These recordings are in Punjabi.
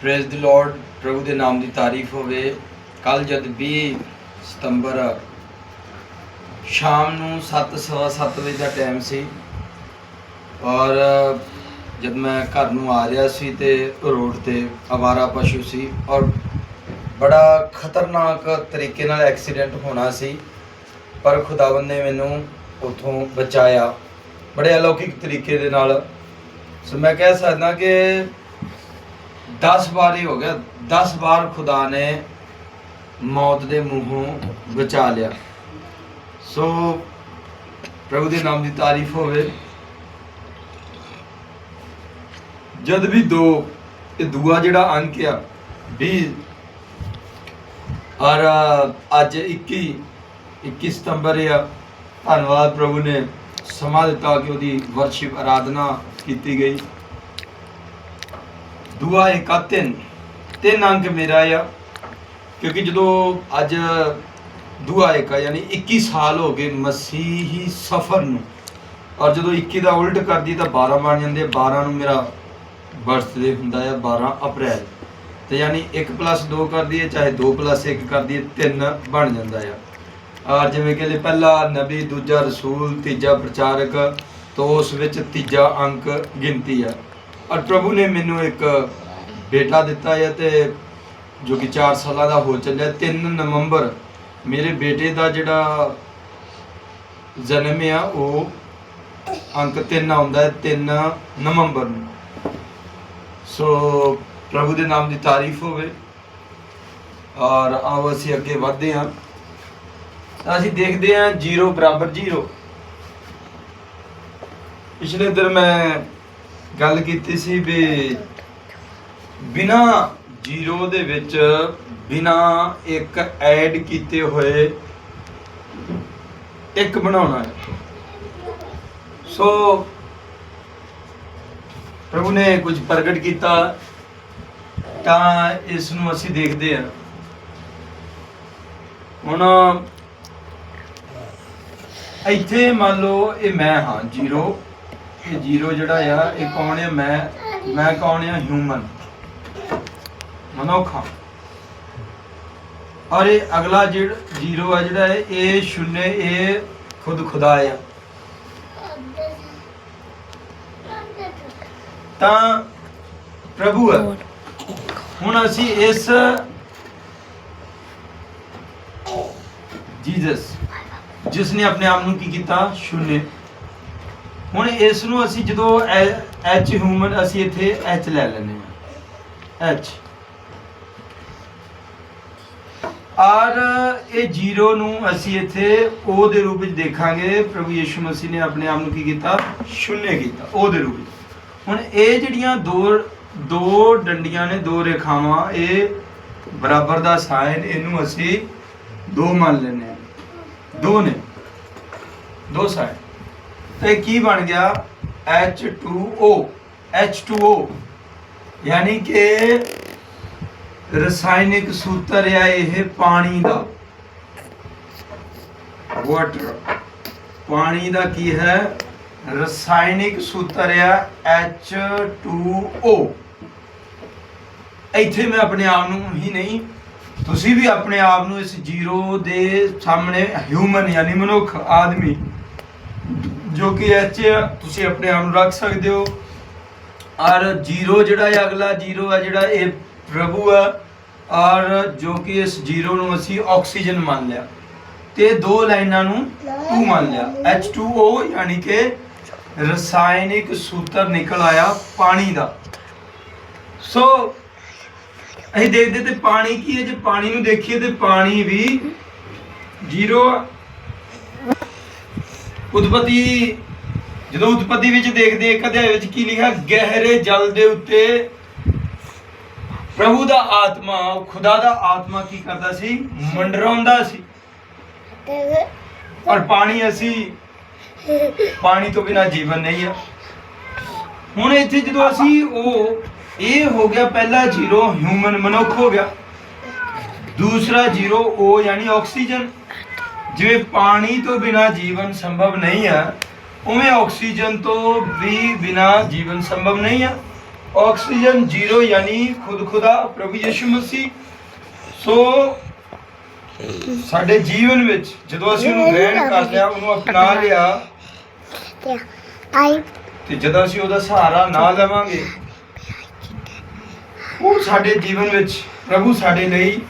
ਪ੍ਰੇਜ਼ ਦੀ ਲਾਰਡ ਪ੍ਰਭੂ ਦੇ ਨਾਮ ਦੀ ਤਾਰੀਫ ਹੋਵੇ। ਕੱਲ ਜਦ 20 ਸਤੰਬਰ ਸ਼ਾਮ ਨੂੰ 7:30 ਵਜੇ ਦਾ ਟਾਈਮ ਸੀ ਔਰ ਜਦ ਮੈਂ ਘਰ ਨੂੰ ਆ ਰਿਹਾ ਸੀ ਤੇ ਰੋਡ ਤੇ ਅਵਾਰਾ ਪਸ਼ੂ ਸੀ ਔਰ ਬੜਾ ਖਤਰਨਾਕ ਤਰੀਕੇ ਨਾਲ ਐਕਸੀਡੈਂਟ ਹੋਣਾ ਸੀ, ਪਰ ਖੁਦਾਵੰਦ ਨੇ ਮੈਨੂੰ ਉਥੋਂ ਬਚਾਇਆ। ਬੜੇ ਅਲੌਕਿਕ ਤਰੀਕੇ ਦੇ ਨਾਲ। ਸੋ ਮੈਂ ਕਹਿ ਸਕਦਾ ਕਿ 10 ਵਾਰ ਹੀ ਹੋ ਗਿਆ 10 ਵਾਰ ਖੁਦਾ ਨੇ ਮੌਤ ਦੇ ਮੂੰਹੋਂ ਬਚਾ ਲਿਆ। ਸੋ ਪ੍ਰਭੂ ਦੇ ਨਾਮ ਦੀ ਤਾਰੀਫ ਹੋਵੇ। ਜਦ ਵੀ ਦੋ ਇਹ ਦੂਆ ਜਿਹੜਾ ਅੰਕ ਆ 20 ਔਰ ਅੱਜ 21 21 ਸਤੰਬਰ ਆ, ਧੰਨਵਾਦ ਪ੍ਰਭੂ ਨੇ ਸਮਾਂ ਦਿੱਤਾ ਕਿ ਉਹਦੀ ਵਰਸ਼ਿਪ ਆਰਾਧਨਾ ਕੀਤੀ ਗਈ। ਦੂਆ ਇੱਕ ਆ ਤਿੰਨ। ਤਿੰਨ ਅੰਕ ਮੇਰਾ ਆ, ਕਿਉਂਕਿ ਜਦੋਂ ਅੱਜ ਦੂਆ ਇੱਕ ਆ, ਯਾਨੀ 21 ਸਾਲ ਹੋ ਗਏ ਮਸੀਹੀ ਸਫ਼ਰ ਨੂੰ। ਔਰ ਜਦੋਂ 21 ਦਾ ਉਲਟ ਕਰਦੀ ਤਾਂ 12 ਬਣ ਜਾਂਦੇ ਆ। 12 ਨੂੰ ਮੇਰਾ ਬਰਥਡੇ ਹੁੰਦਾ ਆ 12 ਅਪ੍ਰੈਲ। ਤੇ ਯਾਨੀ 1 2 ਕਰ ਦਈਏ ਚਾਹੇ 2 1 ਕਰ ਦਈਏ 3 ਬਣ ਜਾਂਦਾ ਆ। ਔਰ ਜਿਵੇਂ ਕਿ ਪਹਿਲਾ ਨਬੀ, ਦੂਜਾ ਰਸੂਲ, ਤੀਜਾ ਪ੍ਰਚਾਰਕ, ਤੋਂ ਉਸ ਵਿੱਚ ਤੀਜਾ ਅੰਕ ਗਿਣਤੀ ਆ। ਔਰ ਪ੍ਰਭੂ ਨੇ ਮੈਨੂੰ ਇੱਕ ਬੇਟਾ ਦਿੱਤਾ ਹੈ ਤੇ ਜੋ ਕਿ 4 ਸਾਲਾਂ ਦਾ ਹੋ ਚੱਲਿਆ 3 ਨਵੰਬਰ ਮੇਰੇ ਬੇਟੇ ਦਾ ਜਿਹੜਾ ਜਨਮ ਆ, ਉਹ ਅੰਕ 3 ਆਉਂਦਾ ਹੈ 3 ਨਵੰਬਰ ਨੂੰ। ਸੋ ਪ੍ਰਭੂ ਦੇ ਨਾਮ ਦੀ ਤਾਰੀਫ ਹੋਵੇ ਔਰ ਆਓ ਅਸੀਂ ਅੱਗੇ ਵਧਦੇ ਹਾਂ। ਅਸੀਂ ਦੇਖਦੇ ਹਾਂ 0 ਬਰਾਬਰ 0 ਪਿਛਲੇ ਦਿਨ ਮੈਂ ਗੱਲ ਕੀਤੀ ਸੀ ਵੀ ਬਿਨਾ ਜੀਰੋ ਦੇ ਵਿੱਚ, ਬਿਨਾ ਇੱਕ ਐਡ ਕੀਤੇ ਹੋਏ ਇੱਕ ਬਣਾਉਣਾ ਹੈ। ਸੋ ਪ੍ਰਭੂ ਨੇ ਕੁਝ ਪ੍ਰਗਟ ਕੀਤਾ, ਤਾਂ ਇਸ ਨੂੰ ਅਸੀਂ ਦੇਖਦੇ ਹਾਂ। ਹੁਣ ਇੱਥੇ ਮੰਨ ਲਓ ਇਹ ਮੈਂ ਹਾਂ, ਜ਼ੀਰੋ। ਇਹ ਜ਼ੀਰੋ ਜਿਹੜਾ ਆ, ਇਹ ਕੌਣ ਆ? ਮੈਂ ਮੈਂ ਕੌਣ ਆ? ਹਿਊਮਨ ਮਨੁੱਖ ਔਰ ਇਹ ਅਗਲਾ ਜਿਹੜਾ ਜ਼ੀਰੋ ਆ ਜਿਹੜਾ ਹੈ, ਇਹ ਸ਼ੂਨਯ ਇਹ ਖੁਦ ਖੁਦਾ ਆ। ਤਾਂ ਪ੍ਰਭੂ ਹੈ ਹੁਣ ਅਸੀਂ ਇਸ ਜੀਸਸ ਜਿਸ ਨੇ ਆਪਣੇ ਆਪ ਨੂੰ ਕੀ ਕੀਤਾ? ਸ਼ੂਨਯ ਹੁਣ ਇਸ ਨੂੰ ਅਸੀਂ ਜਦੋਂ ਐਚ ਹਿਊਮਨ ਅਸੀਂ ਇੱਥੇ ਐਚ ਲੈ ਲੈਂਦੇ ਹਾਂ। ਐਚ। ਔਰ ਇਹ ਜ਼ੀਰੋ ਨੂੰ ਅਸੀਂ ਇੱਥੇ O ਦੇ ਰੂਪ ਵਿੱਚ ਦੇਖਾਂਗੇ। ਪ੍ਰਭੂ ਯੀਸ਼ੂ ਮਸੀਹ ਨੇ ਆਪਣੇ ਆਪ ਨੂੰ ਕੀ ਕੀਤਾ? ਸ਼ੂਨਯ ਕੀਤਾ O ਦੇ ਰੂਪ ਵਿੱਚ। ਹੁਣ ਇਹ ਜਿਹੜੀਆਂ ਦੋ ਦੋ ਡੰਡੀਆਂ ਨੇ, ਦੋ ਰੇਖਾਵਾਂ, ਇਹ ਬਰਾਬਰ ਦਾ ਸਾਈਨ ਇਹਨੂੰ ਅਸੀਂ ਦੋ ਮੰਨ ਲੈਂਦੇ ਹਾਂ। ਦੋ ਨੇ। ਦੋ ਸਾਈਨ ਤੇ ਕੀ ਬਣ ਗਿਆ? H2O H2O ਯਾਨੀ ਕਿ ਰਸਾਇਣਿਕ ਸੂਤਰ ਆ ਇਹ ਪਾਣੀ ਦਾ। ਵਾਟਰ ਪਾਣੀ ਦਾ ਕੀ ਹੈ? ਰਸਾਇਣਿਕ ਸੂਤਰ ਆ H2O ਇੱਥੇ ਮੈਂ ਆਪਣੇ ਆਪ ਨੂੰ ਹੀ ਨਹੀਂ, ਤੁਸੀਂ ਵੀ ਆਪਣੇ ਆਪ ਨੂੰ ਇਸ ਜ਼ੀਰੋ ਦੇ ਸਾਹਮਣੇ ਹਿਊਮਨ ਯਾਨੀ ਮਨੁੱਖ, ਆਦਮੀ ਜੋ ਕਿ ਐਚ ਤੁਸੀਂ ਆਪਣੇ ਆਪ ਨੂੰ ਰੱਖ ਸਕਦੇ ਹੋ। ਔਰ ਜ਼ੀਰੋ ਜਿਹੜਾ ਹੈ, ਅਗਲਾ ਜ਼ੀਰੋ ਹੈ, ਜਿਹੜਾ ਇਹ ਪ੍ਰਭੂ ਹੈ ਔਰ ਜੋ ਕਿ ਇਸ ਜ਼ੀਰੋ ਨੂੰ ਅਸੀਂ ਆਕਸੀਜਨ ਮੰਨ ਲਿਆ। ਤੇ ਦੋ ਲਾਈਨਾਂ ਨੂੰ 2 ਮੰਨ ਲਿਆ। H2O ਯਾਨੀ ਕਿ ਰਸਾਇਣਿਕ ਸੂਤਰ ਨਿਕਲ ਆਇਆ ਪਾਣੀ ਦਾ। ਸੋ ਅਸੀਂ ਦੇਖਦੇ ਤੇ ਪਾਣੀ ਕੀ ਹੈ? ਜੇ ਪਾਣੀ ਨੂੰ ਦੇਖੀਏ ਤੇ ਪਾਣੀ ਵੀ ਜ਼ੀਰੋ ਉਤਪਤੀ ਜਦੋਂ ਉਤਪਤੀ ਵਿੱਚ ਦੇਖਦੇ ਇੱਕ ਅਧਿਆਇ ਵਿੱਚ ਕੀ ਲਿਖਿਆ, ਗਹਿਰੇ ਜਲ ਦੇ ਉੱਤੇ ਪ੍ਰਭੂ ਦਾ ਆਤਮਾ ਖੁਦਾ ਦਾ ਆਤਮਾ ਕੀ ਕਰਦਾ ਸੀ? ਮੰਡਰਾਉਂਦਾ ਸੀ। ਔਰ ਪਾਣੀ ਅਸੀਂ ਪਾਣੀ ਤੋਂ ਬਿਨਾ ਜੀਵਨ ਨਹੀਂ ਆ। ਹੁਣ ਇੱਥੇ ਜਦੋਂ ਅਸੀਂ ਉਹ, ਇਹ ਹੋ ਗਿਆ, ਪਹਿਲਾ ਜ਼ੀਰੋ ਹਿਊਮਨ ਮਨੁੱਖ ਹੋ ਗਿਆ। ਦੂਸਰਾ ਜ਼ੀਰੋ ਉਹ ਯਾਨੀ ਆਕਸੀਜਨ। ਜਿਵੇਂ ਪਾਣੀ ਤੋਂ ਬਿਨਾ ਜੀਵਨ ਸੰਭਵ ਨਹੀਂ ਹੈ ਉਵੇਂ ਆਕਸੀਜਨ ਤੋਂ ਵੀ ਬਿਨਾ ਜੀਵਨ ਸੰਭਵ ਨਹੀਂ ਹੈ ਆਕਸੀਜਨ ਜ਼ੀਰੋ ਯਾਨੀ ਖੁਦ ਖੁਦਾ ਪ੍ਰਭੂ ਯਿਸੂ ਮਸੀਹ। ਸੋ ਸਾਡੇ ਜੀਵਨ ਵਿੱਚ ਜਦੋਂ ਅਸੀਂ ਉਹਨੂੰ ਗ੍ਰਹਿਣ ਕਰ ਲਿਆ ਉਹਨੂੰ ਅਪਣਾ ਲਿਆ ਤੇ ਜਦੋਂ ਅਸੀਂ ਉਹਦਾ ਸਹਾਰਾ ਨਾ ਲਵਾਂਗੇ ਉਹ ਸਾਡੇ ਜੀਵਨ ਵਿੱਚ ਪ੍ਰਭੂ ਸਾਡੇ ਲਈ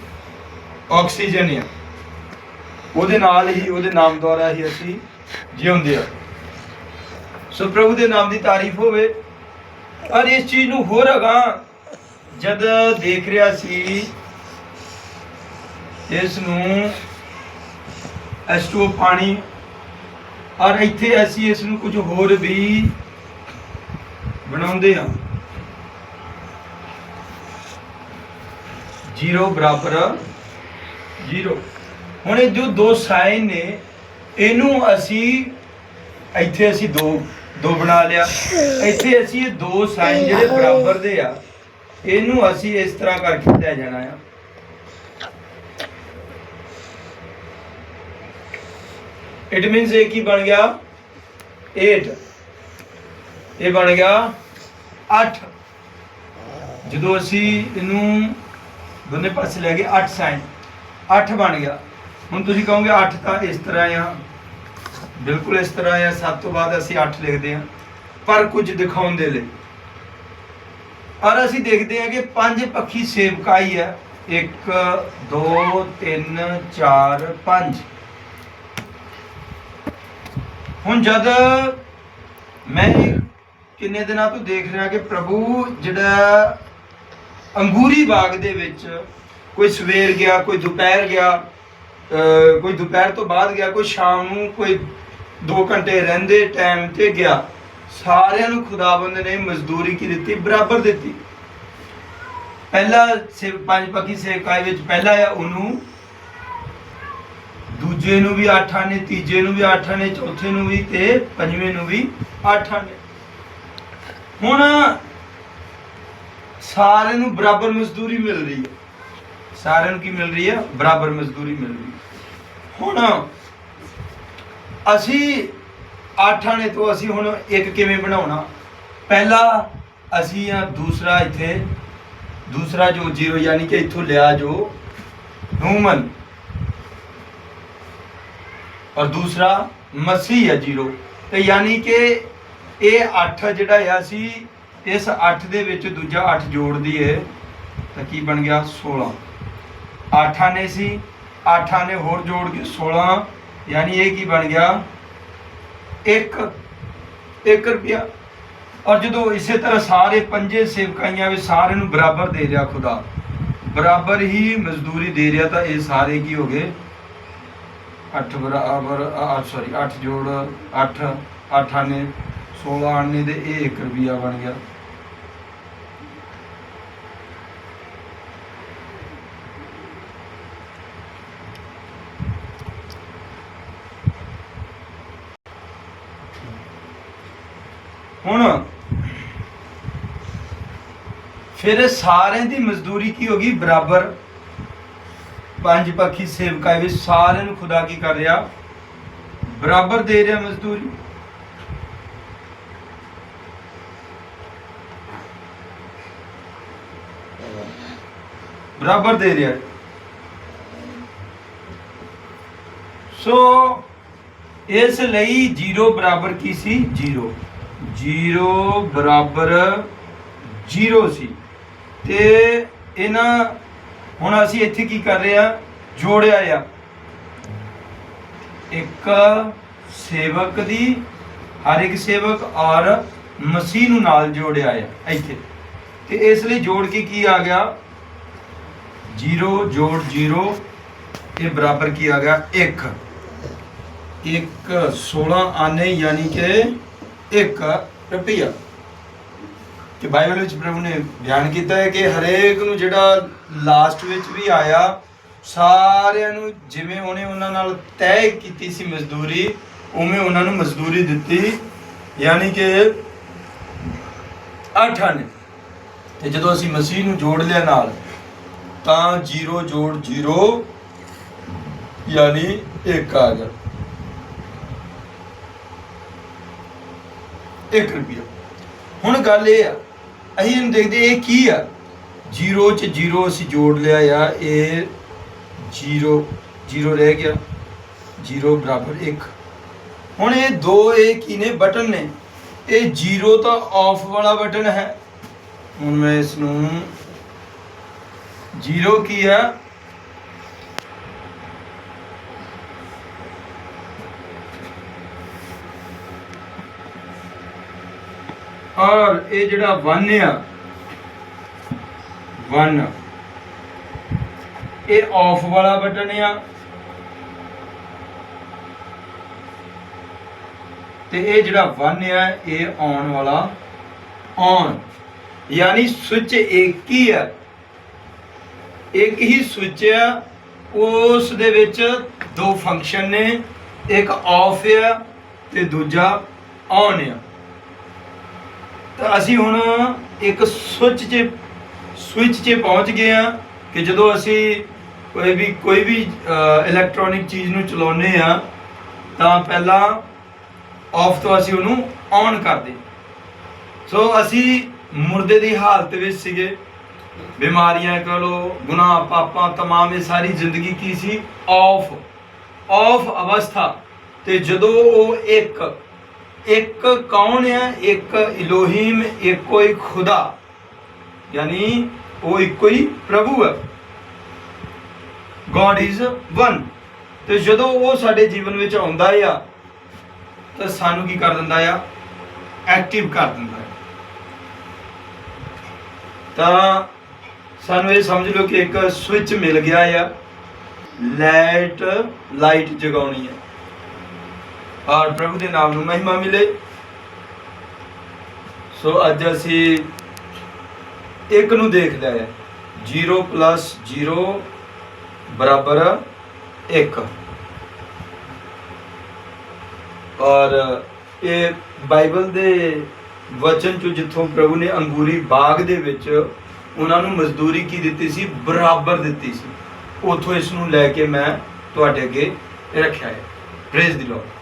ਆਕਸੀਜਨ ਹੈ ਉਹਦੇ ਨਾਲ ਹੀ, ਉਹਦੇ ਨਾਮ ਦੁਆਰਾ ਹੀ ਅਸੀਂ ਜਿਉਂਦੇ ਆ ਸੋ ਪ੍ਰਭੂ ਦੇ ਨਾਮ ਦੀ ਤਾਰੀਫ ਹੋਵੇ। ਔਰ ਇਸ ਚੀਜ਼ ਨੂੰ ਹੋਰ ਅਗਾ ਜਦ ਦੇਖ ਰਿਹਾ ਸੀ, ਇਸ ਨੂੰ H2O ਪਾਣੀ, ਔਰ ਇੱਥੇ ਅਸੀਂ ਇਸ ਨੂੰ ਕੁਝ ਹੋਰ ਵੀ ਬਣਾਉਂਦੇ ਹਾਂ। ਜੀਰੋ ਬਰਾਬਰ, ਜੀਰੋ। ਹੁਣ ਇਹ ਜੋ ਦੋ ਸਾਈਨ ਨੇ, ਇਹਨੂੰ ਅਸੀਂ ਇੱਥੇ ਅਸੀਂ ਦੋ ਦੋ ਬਣਾ ਲਿਆ। ਇੱਥੇ ਅਸੀਂ ਇਹ ਦੋ ਸਾਈਨ ਜਿਹੜੇ ਬਰਾਬਰ ਦੇ ਆ, ਇਹਨੂੰ ਅਸੀਂ ਇਸ ਤਰ੍ਹਾਂ ਕਰਕੇ ਲੈ ਜਾਣਾ ਆ। ਇਟ ਮੀਨਸ ਇਹ ਕੀ ਬਣ ਗਿਆ? 8 ਇਹ ਬਣ ਗਿਆ 8 ਜਦੋਂ ਅਸੀਂ ਇਹਨੂੰ ਦੋਨੇ ਪਾਸੇ ਲੈ ਗਏ 8 ਸਾਈਨ 8 ਬਣ ਗਿਆ। ਹੁਣ ਤੁਸੀਂ ਕਹੋਗੇ 8 ਤਾਂ ਇਸ ਤਰ੍ਹਾਂ ਆ। ਬਿਲਕੁਲ ਇਸ ਤਰ੍ਹਾਂ ਆ। 7 ਤੋਂ ਬਾਅਦ ਅਸੀਂ 8 ਲਿਖਦੇ ਹਾਂ। ਪਰ ਕੁਝ ਦਿਖਾਉਣ ਦੇ ਲਈ। ਔਰ ਅਸੀਂ ਦੇਖਦੇ ਹਾਂ ਕਿ ਪੰਜ ਪੱਖੀ ਸੇਵਕਾਈ ਹੈ। 1 2 3 4 5 ਹੁਣ ਜਦ ਮੈਂ ਕਿੰਨੇ ਦਿਨਾਂ ਤੋਂ ਦੇਖ ਰਿਹਾ ਕਿ ਪ੍ਰਭੂ ਜਿਹੜਾ ਅੰਗੂਰੀ ਬਾਗ ਦੇ ਵਿੱਚ ਕੋਈ ਸਵੇਰ ਗਿਆ, ਕੋਈ ਦੁਪਹਿਰ ਗਿਆ ਕੋਈ ਦੁਪਹਿਰ ਤੋਂ ਬਾਅਦ ਗਿਆ, ਕੋਈ ਸ਼ਾਮ ਨੂੰ ਕੋਈ 2 ਘੰਟੇ ਰਹਿੰਦੇ ਟਾਈਮ ਤੇ ਗਿਆ। ਸਾਰਿਆਂ ਨੂੰ ਖੁਦਾਵੰਦ ਨੇ ਮਜ਼ਦੂਰੀ ਕੀ ਦਿੱਤੀ? ਬਰਾਬਰ ਦਿੱਤੀ। ਪਹਿਲਾ ਸੇਵ, ਪੰਜ ਪੱਖੀ ਸੇਵਕਾਈ ਵਿੱਚ ਪਹਿਲਾ ਆ ਉਹਨੂੰ। ਦੂਜੇ ਨੂੰ ਵੀ 8 ਆਨੇ, ਤੀਜੇ ਨੂੰ ਵੀ 8 ਆਨੇ, ਚੌਥੇ ਨੂੰ ਵੀ ਤੇ ਪੰਜਵੇਂ ਨੂੰ ਵੀ 8 ਆਨੇ। ਹੁਣ ਸਾਰਿਆਂ ਨੂੰ ਬਰਾਬਰ ਮਜ਼ਦੂਰੀ ਮਿਲ ਰਹੀ ਹੈ। ਸਾਰਿਆਂ ਨੂੰ ਕੀ ਮਿਲ ਰਹੀ ਹੈ? ਬਰਾਬਰ ਮਜ਼ਦੂਰੀ ਮਿਲ ਰਹੀ ਹੈ। ਹੁਣ ਅਸੀਂ ਅੱਠ ਆਣੇ ਤੋਂ ਅਸੀਂ ਹੁਣ ਇੱਕ ਕਿਵੇਂ ਬਣਾਉਣਾ? ਪਹਿਲਾ ਅਸੀਂ ਆ ਦੂਸਰਾ ਇੱਥੇ, ਦੂਸਰਾ ਜੋ ਜ਼ੀਰੋ ਯਾਨੀ ਕਿ ਇੱਥੋਂ ਲਿਆ ਜੋ ਹਿਊਮਨ ਔਰ ਦੂਸਰਾ ਮਸੀਹ ਹੈ ਜ਼ੀਰੋ ਤੇ ਯਾਨੀ ਕਿ ਇਹ 8 ਜਿਹੜਾ ਆ ਸੀ, ਇਸ 8 ਦੇ ਵਿੱਚ ਦੂਜਾ 8 ਜੋੜ ਦਈਏ ਤਾਂ ਕੀ ਬਣ ਗਿਆ? 16 8 ਆਨੇ ਸੀ 8 ਆਨੇ ਹੋਰ ਜੋੜ ਕੇ 16 ਯਾਨੀ ਇਹ ਕੀ ਬਣ ਗਿਆ? 1 1 ਰੁਪਿਆ। ਔਰ ਜਦੋਂ ਇਸੇ ਤਰ੍ਹਾਂ ਸਾਰੇ ਪੰਜੇ ਸੇਵਕਾਈਆਂ ਵਿੱਚ ਸਾਰਿਆਂ ਨੂੰ ਬਰਾਬਰ ਦੇ ਰਿਹਾ ਖੁਦਾ, ਬਰਾਬਰ ਹੀ ਮਜ਼ਦੂਰੀ ਦੇ ਰਿਹਾ ਤਾਂ ਇਹ ਸਾਰੇ ਕੀ ਹੋ ਗਏ? 8 ਬਰਾਬਰ 8 ਸੌਰੀ 8 ਜੋੜ 8 8 ਆਨੇ 16 ਆਨੇ ਦੇ ਇਹ 1 ਰੁਪਿਆ ਬਣ ਗਿਆ। ਹੁਣ ਫਿਰ ਸਾਰਿਆਂ ਦੀ ਮਜ਼ਦੂਰੀ ਕੀ ਹੋ ਗਈ? ਬਰਾਬਰ। ਪੰਜ ਪੱਖੀ ਸੇਵਕਾਈ ਵਿੱਚ ਸਾਰਿਆਂ ਨੂੰ ਖੁਦਾ ਕੀ ਕਰ ਰਿਹਾ? ਬਰਾਬਰ ਦੇ ਰਿਹਾ ਮਜ਼ਦੂਰੀ। ਬਰਾਬਰ ਦੇ ਰਿਹਾ। ਸੋ ਇਸ ਲਈ 0 ਬਰਾਬਰ ਕੀ ਸੀ? 0 0 ਬਰਾਬਰ 0 ਸੀ। ਤੇ ਇਹਨਾਂ, ਹੁਣ ਅਸੀਂ ਇੱਥੇ ਕੀ ਕਰ ਰਹੇ ਆ? ਜੋੜਿਆ ਆ। ਇੱਕ ਸੇਵਕ ਦੀ, ਹਰ ਇੱਕ ਸੇਵਕ ਔਰ ਮਸੀਹ ਨੂੰ ਨਾਲ ਜੋੜਿਆ ਆ, ਇੱਥੇ। ਤੇ ਇਸ ਲਈ ਜੋੜ ਕੇ ਕੀ ਆ ਗਿਆ? 0 ਜੋੜ 0 ਇਹ ਬਰਾਬਰ ਕੀ ਆ ਗਿਆ? 1 ਇੱਕ 16 ਆਨੇ, ਯਾਨੀ ਕਿ 1 ਰੁਪਿਆ ਕਿ ਬਾਈਬਲ ਵਿੱਚ ਪ੍ਰਭੂ ਨੇ ਬਿਆਨ ਕੀਤਾ ਹੈ ਕਿ ਹਰੇਕ ਨੂੰ ਜਿਹੜਾ ਲਾਸਟ ਵਿੱਚ ਵੀ ਆਇਆ, ਸਾਰਿਆਂ ਨੂੰ ਜਿਵੇਂ ਉਹਨੇ ਉਹਨਾਂ ਨਾਲ ਤੈਅ ਕੀਤੀ ਸੀ ਮਜ਼ਦੂਰੀ, ਉਵੇਂ ਉਹਨਾਂ ਨੂੰ ਮਜ਼ਦੂਰੀ ਦਿੱਤੀ। ਯਾਨੀ ਕਿ 8 ਆਨੇ। ਤੇ ਜਦੋਂ ਅਸੀਂ ਮਸੀਹ ਨੂੰ ਜੋੜ ਲਿਆ ਨਾਲ, ਤਾਂ 0 ਜੋੜ 0 ਯਾਨੀ 1 ਆ ਗਿਆ। 1 ਰੁਪਿਆ। ਹੁਣ ਗੱਲ ਇਹ ਆ, ਅਸੀਂ ਇਹਨੂੰ ਦੇਖਦੇ ਇਹ ਕੀ ਆ। ਜੀਰੋ ਚ ਜ਼ੀਰੋ ਅਸੀਂ ਜੋੜ ਲਿਆ ਆ, ਇਹ 0 0 ਰਹਿ ਗਿਆ। ਜੀਰੋ ਬਰਾਬਰ 1 ਹੁਣ ਇਹ ਦੋ, ਇਹ ਕੀ ਨੇ? ਬਟਨ ਨੇ। ਇਹ ਜ਼ੀਰੋ ਤਾਂ ਆਫ ਵਾਲਾ ਬਟਨ ਹੈ। ਹੁਣ ਮੈਂ ਇਸ ਨੂੰ 0 ਕੀ ਆ? ਔਰ ਇਹ ਜਿਹੜਾ 1 ਆ 1 ਇਹ ਆਫ ਵਾਲਾ ਬਟਨ ਆ। ਤੇ ਇਹ ਜਿਹੜਾ 1 ਆ, ਇਹ ਔਨ ਵਾਲਾ ਔਨ ਯਾਨੀ ਸਵਿਚ ਇੱਕ ਹੀ ਆ। ਇੱਕ ਹੀ ਸਵਿਚ ਆ, ਉਸ ਦੇ ਵਿੱਚ ਦੋ ਫੰਕਸ਼ਨ ਨੇ, ਇੱਕ ਆਫ ਆ ਤੇ ਦੂਜਾ ਔਨ ਆ। ਤਾਂ ਅਸੀਂ ਹੁਣ ਇੱਕ ਸਵਿਚ 'ਚ ਸਵਿਚ 'ਚ ਪਹੁੰਚ ਗਏ ਆ ਕਿ ਜਦੋਂ ਅਸੀਂ ਕੋਈ ਵੀ ਕੋਈ ਵੀ ਇਲੈਕਟ੍ਰੋਨਿਕ ਚੀਜ਼ ਨੂੰ ਚਲਾਉਂਦੇ ਆ ਤਾਂ ਪਹਿਲਾਂ ਆਫ ਤੋਂ ਅਸੀਂ ਉਹਨੂੰ ਔਨ ਕਰਦੇ ਸੋ ਅਸੀਂ ਮੁਰਦੇ ਦੀ ਹਾਲਤ ਵਿੱਚ ਸੀਗੇ। ਬਿਮਾਰੀਆਂ ਕਹ ਲੋ ਗੁਨਾਹ, ਪਾਪਾਂ, ਤਮਾਮ ਇਹ ਸਾਰੀ ਜ਼ਿੰਦਗੀ ਕੀ ਸੀ? ਆਫ ਆਫ ਅਵਸਥਾ। ਤੇ ਜਦੋਂ ਉਹ ਇੱਕ ਇੱਕ ਕੌਣ ਹੈ? ਇੱਕ ਇਲੋਹੀਮ, ਇੱਕੋ ਹੀ ਖੁਦਾ। ਯਾਨੀ ਉਹ ਇੱਕੋ ਹੀ ਪ੍ਰਭੂ ਹੈ। ਗੋਡ ਇਜ਼ ਵਨ ਤੇ ਜਦੋਂ ਉਹ ਸਾਡੇ ਜੀਵਨ ਵਿੱਚ ਆਉਂਦਾ ਆ, ਤਾਂ ਸਾਨੂੰ ਕੀ ਕਰ ਦਿੰਦਾ ਆ? ਐਕਟਿਵ ਕਰ ਦਿੰਦਾ ਹੈ ਤਾਂ ਸਾਨੂੰ ਇਹ ਸਮਝ ਲਓ ਕਿ ਇੱਕ ਸਵਿਚ ਮਿਲ ਗਿਆ ਆ। ਲਾਈਟ ਲਾਈਟ ਜਗਾਉਣੀ ਹੈ ਔਰ ਪ੍ਰਭੂ ਦੇ ਨਾਮ ਨੂੰ ਮਹਿਮਾ ਮਿਲੇ। ਸੋ ਅੱਜ ਅਸੀਂ ਇੱਕ ਨੂੰ ਦੇਖ ਲਿਆ ਹੈ। 0 0 ਬਰਾਬਰ 1 ਔਰ ਇਹ ਬਾਈਬਲ ਦੇ ਵਚਨ ਚੋਂ ਜਿੱਥੋਂ ਪ੍ਰਭੂ ਨੇ ਅੰਗੂਰੀ ਬਾਗ ਦੇ ਵਿੱਚ ਉਹਨਾਂ ਨੂੰ ਮਜ਼ਦੂਰੀ ਕੀ ਦਿੱਤੀ ਸੀ? ਬਰਾਬਰ ਦਿੱਤੀ ਸੀ। ਉਥੋਂ ਇਸ ਨੂੰ ਲੈ ਕੇ ਮੈਂ ਤੁਹਾਡੇ ਅੱਗੇ ਰੱਖਿਆ ਹੈ। ਪ੍ਰੇਜ਼ ਦੀ ਲੋਰਡ